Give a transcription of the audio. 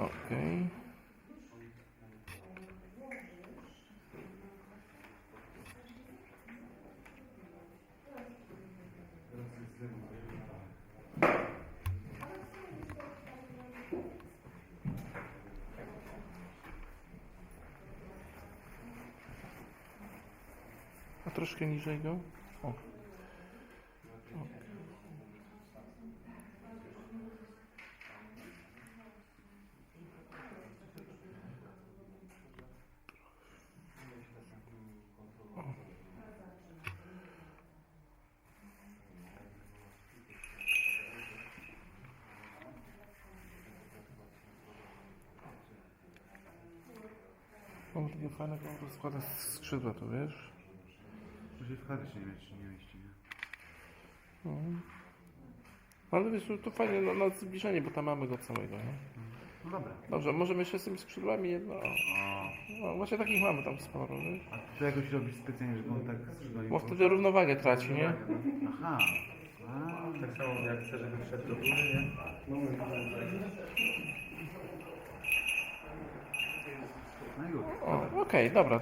Okej. A troszkę niżej go. O. Mam takie fajne rozkłada skrzydła, to wiesz? Może w chacie nie mieści, nie mieści, nie? No. Ale wiesz, to fajnie na, na zbliżenie, bo tam mamy go całego, nie? No dobra. Dobrze, możemy jeszcze z tymi skrzydłami jedno. No, właśnie takich mamy tam sporo, wiesz? A to jakoś robisz specjalnie, żeby on tak skrzydłami Bo wtedy równowagę traci, nie? Aha. A, Tak samo jak chcę, żeby wszedł do góry, nie? Okej, dobra.